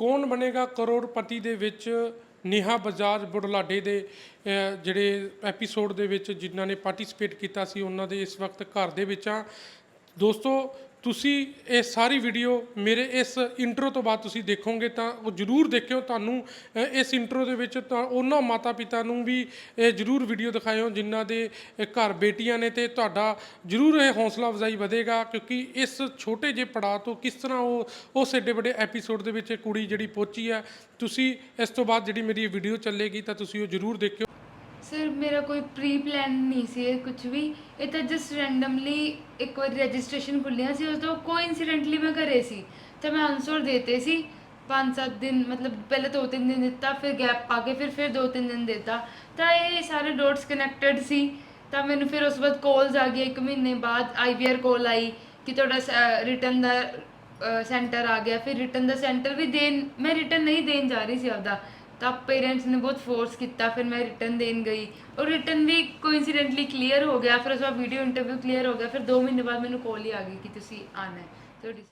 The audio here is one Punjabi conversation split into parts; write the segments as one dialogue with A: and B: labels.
A: ਕੌਣ ਬਣੇਗਾ ਕਰੋੜਪਤੀ ਦੇ ਵਿੱਚ ਨੇਹਾ ਬਜਾਜ ਬੁਢਲਾਡੇ ਦੇ ਜਿਹੜੇ ਐਪੀਸੋਡ ਦੇ ਵਿੱਚ ਜਿਨ੍ਹਾਂ ਨੇ ਪਾਰਟਿਸਿਪੇਟ ਕੀਤਾ ਸੀ, ਉਹਨਾਂ ਦੇ ਇਸ ਵਕਤ ਘਰ ਦੇ ਵਿੱਚ ਆ ਦੋਸਤੋ ਤੁਸੀਂ ਇਹ ਸਾਰੀ ਵੀਡੀਓ ਮੇਰੇ ਇਸ ਇੰਟਰੋ ਤੋਂ ਬਾਅਦ ਤੁਸੀਂ ਦੇਖੋਗੇ ਤਾਂ ਉਹ ਜਰੂਰ ਦੇਖਿਓ। ਤੁਹਾਨੂੰ ਅਹ, ਇਸ ਇੰਟਰੋ ਦੇ ਵਿੱਚ ਤਾਂ ਉਹਨਾਂ ਮਾਤਾ ਪਿਤਾ ਨੂੰ ਵੀ ਇਹ ਜਰੂਰ ਵੀਡੀਓ ਦਿਖਾਇਓ ਜਿਨ੍ਹਾਂ ਦੇ ਅਹ, ਘਰ ਬੇਟੀਆਂ ਨੇ ਤੇ ਤੁਹਾਡਾ ਜਰੂਰ ਇਹ ਹੌਸਲਾ ਅਫਜ਼ਾਈ ਵਧੇਗਾ ਕਿਉਂਕਿ ਇਸ ਛੋਟੇ ਜਿਹੇ ਪੜਾਅ ਤੋਂ ਕਿਸ ਤਰ੍ਹਾਂ ਉਹ ਉਸ ਏਡੇ ਵੱਡੇ ਐਪੀਸੋਡ ਦੇ ਵਿੱਚ ਇਹ ਕੁੜੀ ਜਿਹੜੀ ਪਹੁੰਚੀ ਹੈ ਤੁਸੀਂ ਇਸ ਤੋਂ ਬਾਅਦ ਜਿਹੜੀ ਮੇਰੀ ਇਹ ਵੀਡੀਓ ਚੱਲੇਗੀ ਤਾਂ ਤੁਸੀਂ ਉਹ ਜਰੂਰ ਦੇਖਿਓ।
B: ਸਰ, ਮੇਰਾ ਕੋਈ ਪ੍ਰੀ ਪਲਾਨ ਨਹੀਂ ਸੀ ਇਹ ਕੁਝ ਵੀ। ਇਹ ਤਾਂ ਜਸਟ ਰੈਂਡਮਲੀ ਇੱਕ ਵਾਰ ਰਜਿਸਟ੍ਰੇਸ਼ਨ ਖੁੱਲਿਆ ਸੀ, ਉਸ ਤੋਂ ਕੋਇਨਸੀਡੈਂਟਲੀ ਮੈਂ ਘਰੇ ਸੀ। ਤਾਂ ਮੈਂ ਆਨਸਰ ਦੇਤੇ ਸੀ। 5-7 ਦਿਨ, ਮਤਲਬ ਪਹਿਲੇ ਦੋ ਤਿੰਨ ਦਿਨ ਦਿੱਤਾ, ਫਿਰ ਗੈਪ ਪਾ ਕੇ ਫਿਰ ਫਿਰ ਦੋ ਤਿੰਨ ਦਿਨ ਦਿੱਤਾ। ਤਾਂ ਇਹ ਸਾਰੇ ਡੋਟਸ ਕਨੈਕਟਡ ਸੀ। ਤਾਂ ਮੈਨੂੰ ਫਿਰ ਉਸ ਤੋਂ ਬਾਅਦ ਕਾਲਸ ਆ ਗਈ ਇੱਕ ਮਹੀਨੇ ਬਾਅਦ ਆਈਵੀਆਰ ਕਾਲ ਆਈ ਕਿ ਤੁਹਾਡਾ ਰਿਟਰਨ ਦਾ ਸੈਂਟਰ ਆ ਗਿਆ। ਫਿਰ ਰਿਟਰਨ ਦਾ ਸੈਂਟਰ ਵੀ ਦੇਣ ਮੈਂ ਰਿਟਰਨ ਨਹੀਂ ਦੇਣ ਜਾ ਰਹੀ ਸੀ ਆਪਦਾ। ਤਾਂ ਪੇਰੈਂਟਸ ਨੇ ਬਹੁਤ ਫੋਰਸ ਕੀਤਾ, ਫਿਰ ਮੈਂ ਰਿਟਰਨ ਦੇਣ ਗਈ। ਔਰ ਰਿਟਰਨ ਵੀ ਕੋਇਨਸੀਡੈਂਟਲੀ ਕਲੀਅਰ ਹੋ ਗਿਆ, ਫਿਰ ਉਸ ਤੋਂ ਬਾਅਦ ਵੀਡੀਓ ਇੰਟਰਵਿਊ ਕਲੀਅਰ ਹੋ ਗਿਆ, ਫਿਰ 2 ਮਹੀਨੇ ਬਾਅਦ ਮੈਨੂੰ ਕਾਲ ਹੀ ਆ ਗਈ ਕਿ ਤੁਸੀਂ ਆਣਾ ਹੈ। ਤੁਹਾਡੀ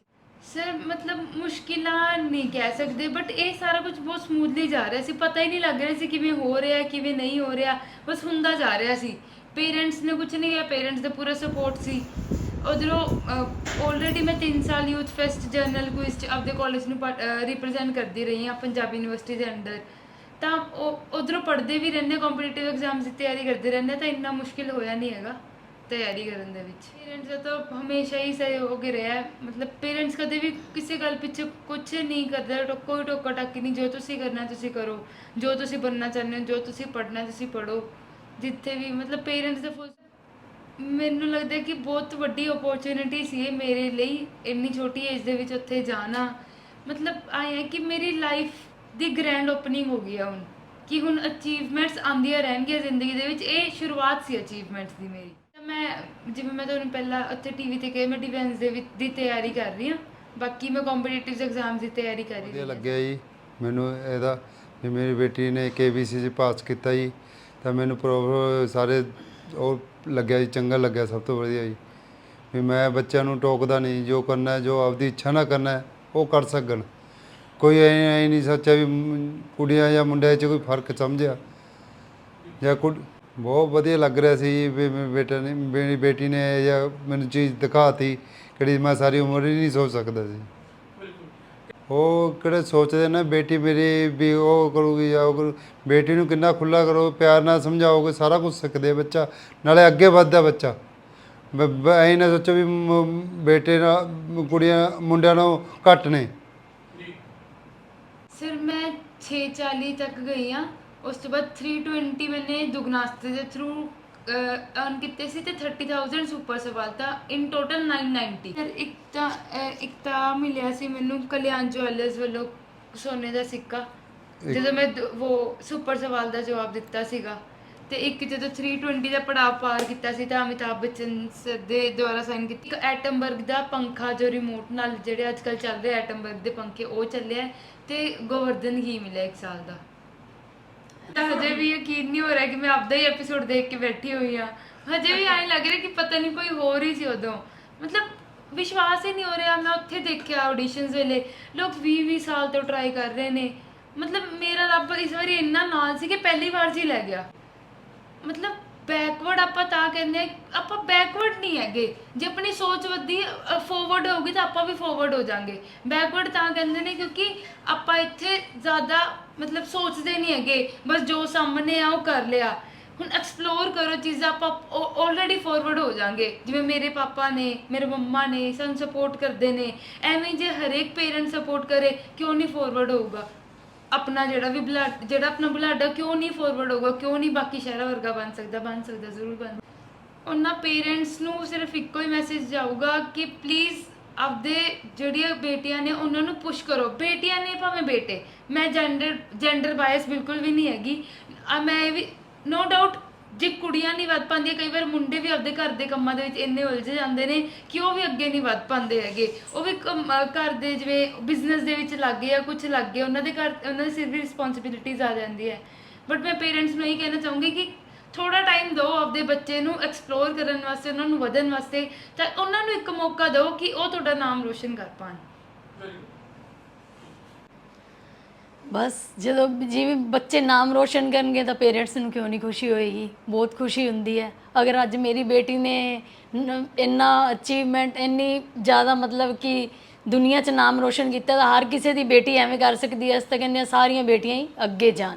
B: ਸਰ ਮਤਲਬ ਮੁਸ਼ਕਿਲਾਂ ਨਹੀਂ ਕਹਿ ਸਕਦੇ ਬਟ ਇਹ ਸਾਰਾ ਕੁਝ ਬਹੁਤ ਸਮੂਥਲੀ ਜਾ ਰਿਹਾ ਸੀ। ਪਤਾ ਹੀ ਨਹੀਂ ਲੱਗ ਰਿਹਾ ਸੀ ਕਿਵੇਂ ਹੋ ਰਿਹਾ, ਕਿਵੇਂ ਨਹੀਂ ਹੋ ਰਿਹਾ। ਬਸ ਹੁੰਦਾ ਜਾ ਰਿਹਾ ਸੀ। ਪੇਰੈਂਟਸ ਨੇ ਕੁਝ ਨਹੀਂ ਕਿਹਾ ਪੇਰੈਂਟਸ ਦਾ ਪੂਰਾ ਸਪੋਰਟ ਸੀ। ਉਧਰੋਂ ਆਲਰੇਡੀ ਮੈਂ 3 ਸਾਲ ਯੂਥ ਫੈਸਟ ਜਰਨਲ ਕੁਇਜ਼ ਚ ਆਪਦੇ ਕਾਲਜ ਨੂੰ ਰਿਪਰੈਜ਼ੈਂਟ ਕਰਦੀ ਰਹੀ ਹਾਂ, ਪੰਜਾਬੀ ਯੂਨੀਵਰਸਿਟੀ ਦੇ ਅੰਡਰ ਤਾਂ ਉਹ ਉਧਰੋਂ ਪੜ੍ਹਦੇ ਵੀ ਰਹਿੰਦੇ ਕੰਪੀਟੀਟਿਵ ਐਗਜ਼ਾਮਸ ਦੀ ਤਿਆਰੀ ਕਰਦੇ ਰਹਿੰਦੇ, ਤਾਂ ਇੰਨਾ ਮੁਸ਼ਕਿਲ ਹੋਇਆ ਨਹੀਂ ਹੈਗਾ ਤਿਆਰੀ ਕਰਨ ਦੇ ਵਿੱਚ। ਪੇਰੈਂਟਸ ਦਾ ਤਾਂ ਹਮੇਸ਼ਾ ਹੀ ਸਹਿਯੋਗ ਰਿਹਾ ਮਤਲਬ ਪੇਰੈਂਟਸ ਕਦੇ ਵੀ ਕਿਸੇ ਗੱਲ ਪਿੱਛੇ ਕੁਝ ਨਹੀਂ ਕਰਦੇ ਟੋ- ਕੋਈ ਟੋਕਾ ਟਾਕੀ ਨਹੀਂ, ਜੋ ਤੁਸੀਂ ਕਰਨਾ ਤੁਸੀਂ ਕਰੋ, ਜੋ ਤੁਸੀਂ ਬਣਨਾ ਚਾਹੁੰਦੇ ਹੋ, ਜੋ ਤੁਸੀਂ ਪੜ੍ਹਨਾ ਤੁਸੀਂ ਪੜ੍ਹੋ। ਜਿੱਥੇ ਵੀ ਮਤਲਬ ਪੇਰੈਂਟਸ ਦਾ ਫੁੱਲ ਮੈਨੂੰ ਲੱਗਦਾ ਕਿ ਬਹੁਤ ਵੱਡੀ ਓਪਰਚ्युनिटी ਸੀ ਇਹ ਮੇਰੇ ਲਈ। ਇੰਨੀ ਛੋਟੀ ਏਜ ਦੇ ਵਿੱਚ ਉੱਥੇ ਜਾਣਾ। ਮਤਲਬ ਆਇਆ ਕਿ ਮੇਰੀ ਲਾਈਫ ਦੀ ਗ੍ਰੈਂਡ ਓਪਨਿੰਗ ਹੋ ਗਈ ਆ ਹੁਣ ਕਿ ਹੁਣ ਅਚੀਵਮੈਂਟਸ ਆਉਂਦੀਆਂ ਰਹਿਣਗੀਆਂ ਜ਼ਿੰਦਗੀ ਦੇ ਵਿੱਚ ਇਹ ਸ਼ੁਰੂਆਤ ਸੀ ਅਚੀਵਮੈਂਟਸ ਦੀ ਮੇਰੀ। ਤਾਂ ਮੈਂ ਜਿਵੇਂ ਮੈਂ ਤੁਹਾਨੂੰ ਪਹਿਲਾਂ ਉੱਥੇ ਟੀਵੀ ਤੇ ਕਿਹਾ ਮੈਂ ਡਿਫੈਂਸ ਦੇ ਵਿੱਚ ਦੀ ਤਿਆਰੀ ਕਰ ਰਹੀ ਹਾਂ ਬਾਕੀ ਮੈਂ ਕੰਪੀਟੀਟਿਵ ਐਗਜ਼ਾਮਸ ਦੀ ਤਿਆਰੀ ਕਰ ਰਹੀ
C: ਵਧੀਆ
B: ਹਾਂ।
C: ਲੱਗਿਆ ਜੀ ਮੈਨੂੰ ਇਹਦਾ ਵੀ ਮੇਰੀ ਬੇਟੀ ਨੇ ਕੇਬੀਸੀ ਚ ਪਾਸ ਕੀਤਾ ਜੀ ਤਾਂ ਮੈਨੂੰ ਪ੍ਰੋਪਰ ਸਾਰੇ ਉਹ ਲੱਗਿਆ ਜੀ ਚੰਗਾ ਲੱਗਿਆ ਸਭ ਤੋਂ ਵਧੀਆ ਜੀ। ਵੀ ਮੈਂ ਬੱਚਿਆਂ ਨੂੰ ਟੋਕਦਾ ਨਹੀਂ ਜੋ ਕਰਨਾ ਹੈ, ਜੋ ਆਪਦੀ ਇੱਛਾ ਨਾਲ ਕਰਨਾ ਹੈ, ਉਹ ਕਰ ਸਕਣ। ਕੋਈ ਐ ਐ ਨਹੀਂ ਸੋਚਿਆ ਵੀ ਮ- ਕੁੜੀਆਂ ਜਾਂ ਮੁੰਡਿਆਂ 'ਚ ਕੋਈ ਫ਼ਰਕ ਸਮਝਿਆ। ਜਾਂ ਕੁੜ, ਬਹੁਤ ਵਧੀਆ ਲੱਗ ਰਿਹਾ ਸੀ ਵੀ ਮੇਰੇ ਬੇਟੇ ਨੇ, ਮੇਰੀ ਬੇਟੀ ਨੇ ਜਾਂ ਮੈਨੂੰ ਚੀਜ਼ ਦਿਖਾਤੀ ਕਿਹੜੀ ਮੈਂ ਸਾਰੀ ਉਮਰ ਹੀ ਨਹੀਂ ਸੋਚ ਸਕਦਾ ਸੀ। ਉਹ ਕਿਹੜੇ ਸੋਚਦੇ ਨੇ ਬੇਟੀ ਮੇਰੀ ਵੀ ਉਹ ਕਰੂਗੀ ਜਾਂ ਉਹ ਕਰੂ, ਬੇਟੀ ਨੂੰ ਕਿੰਨਾ ਖੁੱਲਾ ਕਰੋ, ਪਿਆਰ ਨਾਲ ਸਮਝਾਓਗੇ, ਸਾਰਾ ਕੁਝ ਸਿੱਖਦੇ ਬੱਚਾ, ਨਾਲੇ ਅੱਗੇ ਵੱਧਦਾ ਬੱਚਾ। ਐ ਨਾ ਸੋਚੋ ਵੀ ਮ- ਬੇਟੇ ਨਾਲ, ਕੁੜੀਆਂ, ਮੁੰਡਿਆਂ ਨਾਲੋਂ ਘੱਟ ਨੇ।
B: ਸਰ ਮੈਂ 640 ਤੱਕ ਗਈ ਆ। ਉਸ ਤੋਂ ਬਾਅਦ 320 ਮੈंने ਦੁਗਨਾਸਤੇ ਦੇ ਥਰੂ ਅਰਨ ਕੀਤੇ ਸੀ ਤੇ 30000 ਸੁਪਰ ਸਵਾਲ ਤਾਂ ਇਨ ਟੋਟਲ 990 ਸਰ ਇੱਕ ਤਾਂ ਅਹ, ਇੱਕ ਤਾਂ ਮਿਲਿਆ ਸੀ ਮੈਨੂੰ ਕਲਿਆਣ ਜੁਐਲਰਸ ਵੱਲੋਂ ਸੋਨੇ ਦਾ ਸਿੱਕਾ। ਜਦੋਂ ਮੈਂ ਦ- ਉਹ ਸੁਪਰ ਸਵਾਲ ਦਾ ਜਵਾਬ ਦਿੱਤਾ ਸੀਗਾ। ਤੇ ਇੱਕ ਜਦੋਂ 320 ਦਾ ਪੜਾਅ ਪਾਰ ਕੀਤਾ ਸੀ ਤਾਂ ਅਮਿਤਾਭ ਬੱਚਨ ਸਰ ਦੇ ਦੁਆਰਾ ਸਾਈਨ ਕੀਤੀ। ਇੱਕ ਐਟਮਬਰਗ ਦਾ ਪੰਖਾ ਜੋ ਰਿਮੋਟ ਨਾਲ ਜਿਹੜੇ ਅੱਜ ਕੱਲ ਚੱਲ ਰਹੇ ਐਟਮਬਰਗ ਦੇ ਪੰਖੇ, ਉਹ ਚੱਲਿਆ ਹੈ ਤੇ ਗੋਵਰਧਨ ਹੀ ਮਿਲਿਆ ਇੱਕ ਸਾਲ ਦਾ। ਤਾਂ ਹਜੇ ਵੀ ਯਕੀਨ ਨਹੀਂ ਹੋ ਰਿਹਾ ਕਿ ਮੈਂ ਆਪਦਾ ਹੀ ਐਪੀਸੋਡ ਦੇਖ ਕੇ ਬੈਠੀ ਹੋਈ ਆ ਹਜੇ ਵੀ ਐਂ ਲੱਗ ਰਿਹਾ ਕਿ ਪਤਾ ਨਹੀਂ ਕੋਈ ਹੋਰ ਹੀ ਸੀ ਉਦੋਂ। ਮਤਲਬ ਵਿਸ਼ਵਾਸ ਹੀ ਨਹੀਂ ਹੋ ਰਿਹਾ। ਮੈਂ ਉੱਥੇ ਦੇਖਿਆ ਆਡੀਸ਼ਨਸ ਵੇਲੇ। ਲੋਕ 20 20 ਸਾਲ ਤੋਂ ਟਰਾਈ ਕਰ ਰਹੇ ਨੇ। ਮਤਲਬ ਮੇਰਾ ਰੱਬ ਇਸ ਵਾਰੀ ਇੰਨਾ ਨਾਲ ਸੀ ਕਿ ਪਹਿਲੀ ਵਾਰ ਜੀ ਲੈ ਗਿਆ। ਮਤਲਬ ਬੈਕਵਰਡ ਆਪਾਂ ਤਾਂ ਕਹਿੰਦੇ ਹਾਂ, ਆਪਾਂ ਬੈਕਵਰਡ ਨਹੀਂ ਹੈਗੇ। ਜੇ ਆਪਣੀ ਸੋਚ ਵੱਧੀ ਫੋਰਵਰਡ ਹੋਊਗੀ ਤਾਂ ਆਪਾਂ ਵੀ ਫੋਰਵਰਡ ਹੋ ਜਾਾਂਗੇ। ਬੈਕਵਰਡ ਤਾਂ ਕਹਿੰਦੇ ਨੇ ਕਿਉਂਕਿ ਆਪਾਂ ਇੱਥੇ ਜ਼ਿਆਦਾ ਮਤਲਬ ਸੋਚਦੇ ਨਹੀਂ ਹੈਗੇ। ਬਸ ਜੋ ਸਾਹਮਣੇ ਆ, ਉਹ ਕਰ ਲਿਆ। ਹੁਣ ਐਕਸਪਲੋਰ ਕਰੋ ਚੀਜ਼ਾਂ, ਆਪਾਂ ਆਲਰੇਡੀ ਫੋਰਵਰਡ ਹੋ ਜਾਾਂਗੇ। ਜਿਵੇਂ ਮੇਰੇ ਪਾਪਾ ਨੇ, ਮੇਰੇ ਮੰਮਾ ਨੇ ਸਾਨੂੰ ਸਪੋਰਟ ਕਰਦੇ ਨੇ। ਐਵੇਂ ਜੇ ਹਰੇਕ ਪੇਰੈਂਟ ਸਪੋਰਟ ਕਰੇ, ਕਿਉਂ ਨਹੀਂ ਫੋਰਵਰਡ ਹੋਊਗਾ? ਆਪਣਾ ਜਿਹੜਾ ਵੀ ਬਲੱਡ ਜਿਹੜਾ ਆਪਣਾ ਬਲੱਡ ਆ, ਕਿਉਂ ਨਹੀਂ ਫੋਰਵਰਡ ਹੋਊਗਾ, ਕਿਉਂ ਨਹੀਂ ਬਾਕੀ ਸ਼ਹਿਰਾਂ ਵਰਗਾ ਬਣ ਸਕਦਾ ਬਣ ਸਕਦਾ, ਜ਼ਰੂਰ ਬਣ ਉਹਨਾਂ ਪੇਰੈਂਟਸ ਨੂੰ ਸਿਰਫ ਇੱਕੋ ਹੀ ਮੈਸੇਜ ਜਾਊਗਾ ਕਿ ਪਲੀਜ਼ ਆਪਦੇ ਜਿਹੜੀਆਂ ਬੇਟੀਆਂ ਨੇ, ਉਹਨਾਂ ਨੂੰ ਪੁਸ਼ ਕਰੋ। ਬੇਟੀਆਂ ਨੇ ਭਾਵੇਂ ਬੇਟੇ, ਮੈਂ ਜੈਂਡਰ ਜੈਂਡਰ ਬਾਇਸ ਬਿਲਕੁਲ ਵੀ ਨਹੀਂ ਹੈਗੀ। ਆ ਮੈਂ ਇਹ ਵੀ ਨੋ ਡਾਊਟ ਜੇ ਕੁੜੀਆਂ ਨਹੀਂ ਵੱਧ ਪਾਉਂਦੀਆਂ, ਕਈ ਵਾਰ ਮੁੰਡੇ ਵੀ ਆਪਦੇ ਘਰ ਦੇ ਕੰਮਾਂ ਦੇ ਵਿੱਚ ਇੰਨੇ ਉਲਝ ਜਾਂਦੇ ਨੇ ਕਿ ਉਹ ਵੀ ਅੱਗੇ ਨਹੀਂ ਵੱਧ ਪਾਉਂਦੇ ਹੈਗੇ। ਉਹ ਵੀ ਕੰਮ- ਅਹ ਘਰ ਦੇ ਜਿਵੇਂ ਬਿਜ਼ਨਸ ਦੇ ਵਿੱਚ ਲੱਗ ਗਏ ਜਾਂ ਕੁਝ ਲੱਗ ਗਏ, ਉਹਨਾਂ ਦੇ ਘਰ, ਉਹਨਾਂ ਦੇ ਸਿਰ ਵੀ ਰਿਸਪੌਂਸਿਬਿਲਿਟੀਜ਼ ਆ ਜਾਂਦੀ ਹੈ। ਬਟ ਮੈਂ ਪੇਰੈਂਟਸ ਨੂੰ ਇਹ ਕਹਿਣਾ ਚਾਹੂੰਗੀ ਕਿ ਥੋੜਾ ਟਾਈਮ ਦਿਓ ਆਪਦੇ ਬੱਚੇ ਨੂੰ ਐਕਸਪਲੋਰ ਕਰਨ ਵਾਸਤੇ, ਉਹਨਾਂ ਨੂੰ ਵਧਣ ਵਾਸਤੇ, ਤਾਂ ਉਹਨਾਂ ਨੂੰ ਇੱਕ ਮੌਕਾ ਦਿਓ ਕਿ ਉਹ ਤੁਹਾਡਾ ਨਾਮ ਰੋਸ਼ਨ ਕਰ ਪਾਣ
D: ਬਸ ਜਦੋਂ ਜਿਵੇਂ ਬੱਚੇ ਨਾਮ ਰੋਸ਼ਨ ਕਰਨਗੇ ਤਾਂ ਪੇਰੈਂਟਸ ਨੂੰ ਕਿਉਂ ਨਹੀਂ ਖੁਸ਼ੀ ਹੋਏਗੀ? ਬਹੁਤ ਖੁਸ਼ੀ ਹੁੰਦੀ ਹੈ। ਅਗਰ ਅੱਜ ਮੇਰੀ ਬੇਟੀ ਨੇ ਨ- ਇੰਨਾ ਅਚੀਵਮੈਂਟ ਇੰਨੀ ਜ਼ਿਆਦਾ ਮਤਲਬ ਕਿ ਦੁਨੀਆ 'ਚ ਨਾਮ ਰੋਸ਼ਨ ਕੀਤਾ ਤਾਂ ਹਰ ਕਿਸੇ ਦੀ ਬੇਟੀ ਐਵੇਂ ਕਰ ਸਕਦੀ ਹੈ। ਇਸ ਤਾਂ ਕਹਿੰਦੇ ਹਾਂ ਸਾਰੀਆਂ ਬੇਟੀਆਂ ਹੀ ਅੱਗੇ ਜਾਣ।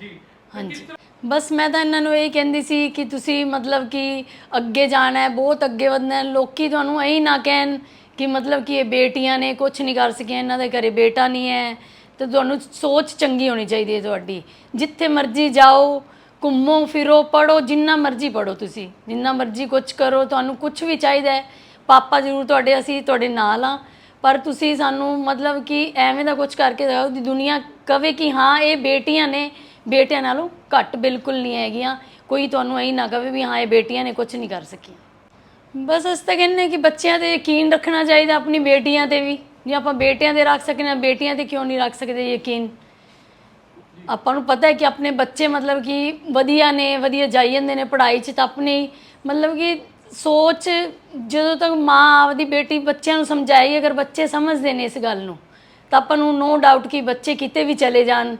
A: ਜੀ।
D: ਹਾਂਜੀ। ਬਸ ਮੈਂ ਤਾਂ ਇਹਨਾਂ ਨੂੰ ਇਹ ਕਹਿੰਦੀ ਸੀ ਕਿ ਤੁਸੀਂ ਮਤਲਬ ਕਿ ਅੱਗੇ ਜਾਣਾ ਹੈ ਬਹੁਤ ਅੱਗੇ ਵਧਣਾ ਹੈ। ਲੋਕੀ ਤੁਹਾਨੂੰ ਐਂ ਨਾ ਕਹਿਣ ਕਿ ਮਤਲਬ ਕਿ ਇਹ ਬੇਟੀਆਂ ਨੇ ਕੁਝ ਨਹੀਂ ਕਰ ਸਕੀਆਂ ਇਹਨਾਂ ਦੇ ਘਰੇ ਬੇਟਾ ਨਹੀਂ ਹੈ। ਤੇ ਤੁਹਾਨੂੰ ਸੋਚ ਚੰਗੀ ਹੋਣੀ ਚਾਹੀਦੀ ਹੈ ਤੁਹਾਡੀ। ਜਿੱਥੇ ਮਰਜ਼ੀ ਜਾਓ, ਘੁੰਮੋ, ਫਿਰੋ ਪੜੋ ਜਿੰਨਾ ਮਰਜ਼ੀ ਪੜੋ ਤੁਸੀਂ। ਜਿੰਨਾ ਮਰਜ਼ੀ ਕੁਝ ਕਰੋ, ਤੁਹਾਨੂੰ ਕੁਝ ਵੀ ਚਾਹੀਦਾ ਹੈ। ਪਾਪਾ ਜ਼ਰੂਰ ਤੁਹਾਡੇ, ਅਸੀਂ ਤੁਹਾਡੇ ਨਾਲ ਆ ਪਰ ਤੁਸੀਂ ਸਾਨੂੰ ਮਤਲਬ ਕਿ ਐਵੇਂ ਦਾ ਕੁਝ ਕਰਕੇ ਦਿਖਾਓ ਦੀ ਦੁਨੀਆ ਕਵੇ ਕਿ ਹਾਂ, ਇਹ ਬੇਟੀਆਂ ਨੇ, ਬੇਟਿਆਂ ਨਾਲੋਂ ਘੱਟ ਬਿਲਕੁਲ ਨਹੀਂ ਹੈਗੀਆਂ। ਕੋਈ ਤੁਹਾਨੂੰ ਐਂ ਨਾ ਕਵੇ ਵੀ ਹਾਂ, ਇਹ ਬੇਟੀਆਂ ਨੇ ਕੁਝ ਨਹੀਂ ਕਰ ਸਕੀਆਂ। ਬਸ ਅਸੀਂ ਤਾਂ ਕਹਿੰਦੇ ਕਿ ਬੱਚਿਆਂ ਤੇ ਯਕੀਨ ਰੱਖਣਾ ਚਾਹੀਦਾ, ਆਪਣੀ ਬੇਟੀਆਂ ਤੇ ਵੀ। ਜੇ ਆਪਾਂ ਬੇਟਿਆਂ ਤੇ ਰੱਖ ਸਕਦੇ ਹਾਂ ਬੇਟੀਆਂ ਤੇ ਕਿਉਂ ਨਹੀਂ ਰੱਖ ਸਕਦੇ ਯਕੀਨ? ਆਪਾਂ ਨੂੰ ਪਤਾ ਹੈ ਕਿ ਆਪਣੇ ਬੱਚੇ ਮਤਲਬ ਕਿ ਵਧੀਆ ਨੇ, ਵਧੀਆ ਜਾਈ ਜਾਂਦੇ ਨੇ ਪੜ੍ਹਾਈ 'ਚ ਤਾਂ ਆਪਣੀ ਮਤਲਬ ਕਿ ਸੋਚ ਜਦੋਂ ਤੱਕ ਮਾਂ ਆਪਦੀ ਬੇਟੀ ਬੱਚਿਆਂ ਨੂੰ ਸਮਝਾਈ, ਅਗਰ ਬੱਚੇ ਸਮਝਦੇ ਨੇ ਇਸ ਗੱਲ ਨੂੰ, ਤਾਂ ਆਪਾਂ ਨੂੰ ਨੋ ਡਾਊਟ ਕਿ ਬੱਚੇ ਕਿਤੇ ਵੀ ਚਲੇ ਜਾਣ,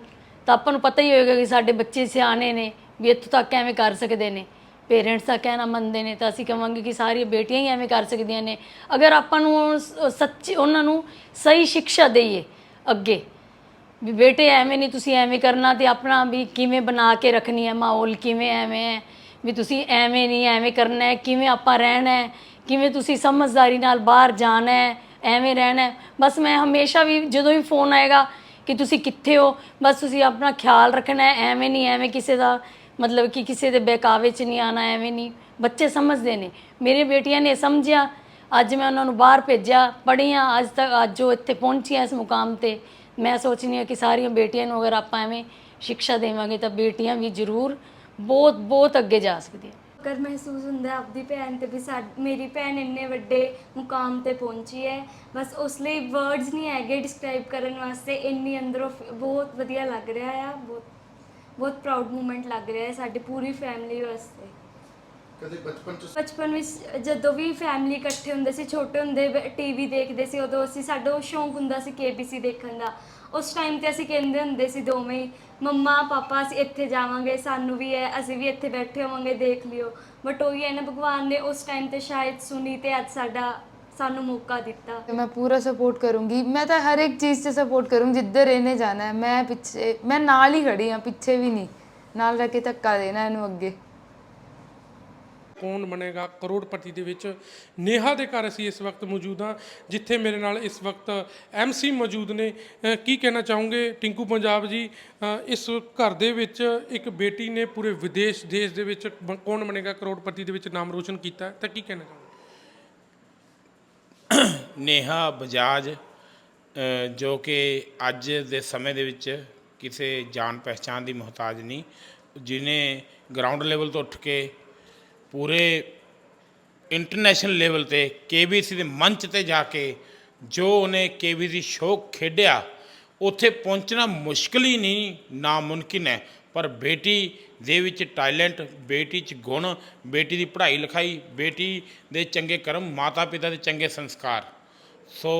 D: ਤਾਂ ਆਪਾਂ ਨੂੰ ਪਤਾ ਹੀ ਹੋਏਗਾ ਕਿ ਸਾਡੇ ਬੱਚੇ ਸਿਆਣੇ ਨੇ, ਵੀ ਇੱਥੋਂ ਤੱਕ ਐਵੇਂ ਕਰ ਸਕਦੇ ਨੇ। ਪੇਰੈਂਟਸ ਦਾ ਕਹਿਣਾ ਮੰਨਦੇ ਨੇ ਤਾਂ ਅਸੀਂ ਕਹਾਂਗੇ ਕਿ ਸਾਰੀਆਂ ਬੇਟੀਆਂ ਹੀ ਐਵੇਂ ਕਰ ਸਕਦੀਆਂ ਨੇ। ਅਗਰ ਆਪਾਂ ਨੂੰ ਸ- ਸੱਚੀ, ਉਹਨਾਂ ਨੂੰ ਸਹੀ ਸਿੱਖਿਆ ਦੇਈਏ ਅੱਗੇ, ਵੀ ਬੇਟੇ ਐਵੇਂ ਨਹੀਂ, ਤੁਸੀਂ ਐਵੇਂ ਕਰਨਾ ਤੇ ਆਪਣਾ ਵੀ ਕਿਵੇਂ ਬਣਾ ਕੇ ਰੱਖਣੀ ਹੈ ਮਾਹੌਲ, ਕਿਵੇਂ ਐਵੇਂ ਹੈ? ਵੀ ਤੁਸੀਂ ਐਵੇਂ ਨਹੀਂ, ਐਵੇਂ ਕਰਨਾ ਹੈ, ਕਿਵੇਂ ਆਪਾਂ ਰਹਿਣਾ ਹੈ? ਕਿਵੇਂ ਤੁਸੀਂ ਸਮਝਦਾਰੀ ਨਾਲ ਬਾਹਰ ਜਾਣਾ ਹੈ? ਐਵੇਂ ਰਹਿਣਾ ਹੈ? ਬਸ ਮੈਂ ਹਮੇਸ਼ਾ ਵੀ ਜਦੋਂ ਵੀ ਫੋਨ ਆਏਗਾ ਕਿ ਤੁਸੀਂ ਕਿੱਥੇ ਹੋ, ਬਸ ਤੁਸੀਂ ਆਪਣਾ ਖਿਆਲ ਰੱਖਣਾ ਹੈ, ਐਵੇਂ ਨਹੀਂ, ਐਵੇਂ ਕਿਸੇ ਦਾ ਮਤਲਬ ਕਿ ਕਿਸੇ ਦੇ ਬਹਿਕਾਵੇ 'ਚ ਨਹੀਂ ਆਣਾ ਐਵੇਂ ਨਹੀਂ। ਬੱਚੇ ਸਮਝਦੇ ਨੇ। ਮੇਰੇ ਬੇਟੀਆਂ ਨੇ ਸਮਝਿਆ। ਅੱਜ ਮੈਂ ਉਹਨਾਂ ਨੂੰ ਬਾਹਰ ਭੇਜਿਆ। ਪੜ੍ਹੀਆਂ ਅੱਜ ਤੱਕ, ਅੱਜ ਜੋ ਇੱਥੇ ਪਹੁੰਚੀਆਂ ਇਸ ਮੁਕਾਮ ਤੇ। ਮੈਂ ਸੋਚਨੀ ਹਾਂ ਕਿ ਸਾਰੀਆਂ ਬੇਟੀਆਂ ਨੂੰ ਅਗਰ ਆਪਾਂ ਐਵੇਂ ਸਿੱਖਿਆ ਦੇਵਾਂਗੇ ਤਾਂ ਬੇਟੀਆਂ ਵੀ ਜ਼ਰੂਰ ਬਹੁਤ ਬਹੁਤ ਅੱਗੇ ਜਾ ਸਕਦੀਆਂ।
E: ਕਰ ਮਹਿਸੂਸ ਹੁੰਦਾ ਆਪਦੀ ਭੈਣ ਤੇ ਵੀ ਸਾ- ਮੇਰੀ ਭੈਣ ਇੰਨੇ ਵੱਡੇ ਮੁਕਾਮ ਤੇ ਪਹੁੰਚੀ ਹੈ। ਬਸ ਉਸ ਲਈ ਵਰਡਸ ਨਹੀਂ ਹੈਗੇ ਡਿਸਕ੍ਰਾਈਬ ਕਰਨ ਵਾਸਤੇ। ਇੰਨੀ ਅੰਦਰੋਂ ਬਹੁਤ ਵਧੀਆ ਲੱਗ ਰਿਹਾ ਆ, ਬਹੁਤ ਬਹੁਤ ਪ੍ਰਾਊਡ ਮੂਮੈਂਟ ਲੱਗ ਰਿਹਾ ਹੈ ਸਾਡੀ ਪੂਰੀ ਫੈਮਿਲੀ ਵਾਸਤੇ।
F: ਕਦੇ ਬਚਪਨ ਚ
E: ਬਚਪਨ ਵਿੱਚ ਜਦੋਂ ਵੀ ਫੈਮਿਲੀ ਇਕੱਠੇ ਹੁੰਦੇ ਸੀ ਛੋਟੇ ਹੁੰਦੇ ਟੀਵੀ ਦੇਖਦੇ ਸੀ ਉਦੋਂ ਅਸੀਂ ਸਾਡਾ ਸ਼ੌਂਕ ਹੁੰਦਾ ਸੀ ਕੇਬੀਸੀ ਦੇਖਣ ਦਾ। ਉਸ ਟਾਈਮ ਤੇ ਅਸੀਂ ਕਹਿੰਦੇ ਹੁੰਦੇ ਸੀ ਦੋਵੇਂ ਹੀ, ਮੰਮਾ ਪਾਪਾ ਅਸੀਂ ਇੱਥੇ ਜਾਵਾਂਗੇ ਸਾਨੂੰ ਵੀ ਹੈ ਅਸੀਂ ਵੀ ਇੱਥੇ ਬੈਠੇ ਹੋਵਾਂਗੇ ਦੇਖ ਲਿਓ। ਬਟ ਉਹੀ ਹੈ ਨਾ ਭਗਵਾਨ ਨੇ ਉਸ ਟਾਈਮ ਤੇ ਸ਼ਾਇਦ ਸੁਣੀ ਤੇ ਅੱਜ ਸਾਡਾ ਸਾਨੂੰ ਮੌਕਾ ਦਿੱਤਾ।
B: ਤੇ ਮੈਂ ਪੂਰਾ ਸਪੋਰਟ ਕਰੂੰਗੀ। ਮੈਂ ਤਾਂ ਹਰ ਇੱਕ ਚੀਜ਼ 'ਚ ਸਪੋਰਟ ਕਰੂੰਗੀ ਜਿੱਧਰ ਇਹਨੇ ਜਾਣਾ ਹੈ। ਮੈਂ ਪਿੱਛੇ ਮੈਂ ਨਾਲ ਹੀ ਖੜੀ ਹਾਂ ਪਿੱਛੇ ਵੀ ਨਹੀਂ। ਨਾਲ ਰਹਿ ਕੇ ਧੱਕਾ ਦੇਣਾ ਇਹਨੂੰ ਅੱਗੇ।
A: ਕੌਣ ਬਣੇਗਾ? ਕਰੋੜਪਤੀ ਦੇ ਵਿੱਚ ਨੇਹਾ ਦੇ ਘਰ ਅਸੀਂ ਇਸ ਵਕਤ ਮੌਜੂਦ ਹਾਂ ਜਿੱਥੇ ਮੇਰੇ ਨਾਲ ਇਸ ਵਕਤ ਐਮਸੀ ਮੌਜੂਦ ਨੇ। ਕੀ ਕਹਿਣਾ ਚਾਹੋਗੇ? ਟਿੰਕੂ ਪੰਜਾਬ ਜੀ ਇਸ ਘਰ ਦੇ ਵਿੱਚ ਇੱਕ ਬੇਟੀ ਨੇ ਪੂਰੇ ਵਿਦੇਸ਼ ਦੇਸ਼ ਦੇ ਵਿੱਚ ਬ- ਕੌਣ ਬਣੇਗਾ? ਕਰੋੜਪਤੀ ਦੇ ਵਿੱਚ ਨਾਮ ਰੋਸ਼ਨ ਕੀਤਾ ਹੈ, ਤਾਂ ਕੀ ਕਹਿਣਾ ਚਾਹੋਗੇ?
G: ਨੇਹਾ ਬਜਾਜ ਜੋ ਕਿ ਅੱਜ ਦੇ ਸਮੇਂ ਦੇ ਵਿੱਚ ਕਿਸੇ ਜਾਣ ਪਹਿਚਾਨ ਦੀ ਮੁਹਤਾਜ ਨਹੀਂ ਜਿਨੇ ਗਰਾਊਂਡ ਲੈਵਲ ਤੋਂ ਉੱਠ ਕੇ ਪੂਰੇ ਇੰਟਰਨੈਸ਼ਨਲ ਲੈਵਲ ਤੇ ਕੇਬੀਸੀ ਦੇ ਮੰਚ ਤੇ ਜਾ ਕੇ ਜੋ ਉਹਨੇ ਕੇਬੀਸੀ ਸ਼ੋਅ ਖੇਡਿਆ, ਉੱਥੇ ਪਹੁੰਚਣਾ ਮੁਸ਼ਕਲ ਹੀ ਨਹੀਂ, ਨਾਮੁਮਕਿਨ ਹੈ। ਪਰ ਬੇਟੀ ਦੇ ਵਿੱਚ ਟੈਲੈਂਟ ਬੇਟੀ 'ਚ ਗੁਣ, ਬੇਟੀ ਦੀ ਪੜ੍ਹਾਈ ਲਿਖਾਈ, ਬੇਟੀ ਦੇ ਚੰਗੇ ਕਰਮ ਮਾਤਾ ਪਿਤਾ ਦੇ ਚੰਗੇ ਸੰਸਕਾਰ। ਸੋ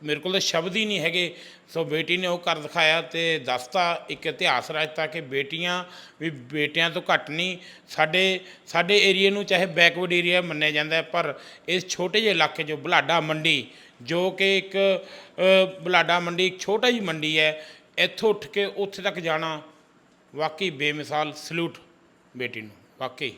G: ਮੇਰੇ ਕੋਲ ਤਾਂ ਸ਼ਬਦ ਹੀ ਨਹੀਂ ਹੈਗੇ। ਸੋ ਬੇਟੀ ਨੇ ਉਹ ਕਰ ਦਿਖਾਇਆ ਤੇ ਦੱਸਤਾ ਇੱਕ ਇਤਿਹਾਸ ਰਚਤਾ ਕਿ ਬੇਟੀਆਂ ਵੀ ਬੇਟਿਆਂ ਤੋਂ ਘੱਟ ਨਹੀਂ, ਸਾਡੇ ਸਾਡੇ ਏਰੀਏ ਨੂੰ ਚਾਹੇ ਬੈਕਵਰਡ ਏਰੀਆ ਮੰਨਿਆ ਜਾਂਦਾ ਪਰ ਇਸ ਛੋਟੇ ਜਿਹੇ ਇਲਾਕੇ ਜੋ ਬੁਲਾਡਾ ਮੰਡੀ, ਜੋ ਕਿ ਇੱਕ ਬੁਲਾਡਾ ਮੰਡੀ ਇੱਕ ਛੋਟਾ ਜਿਹੀ ਮੰਡੀ ਹੈ, ਇੱਥੋਂ ਉੱਠ ਕੇ ਉੱਥੇ ਤੱਕ ਜਾਣਾ ਵਾਕਈ ਬੇਮਿਸਾਲ ਸਲੂਟ ਬੇਟੀ ਨੂੰ, ਵਾਕਈ।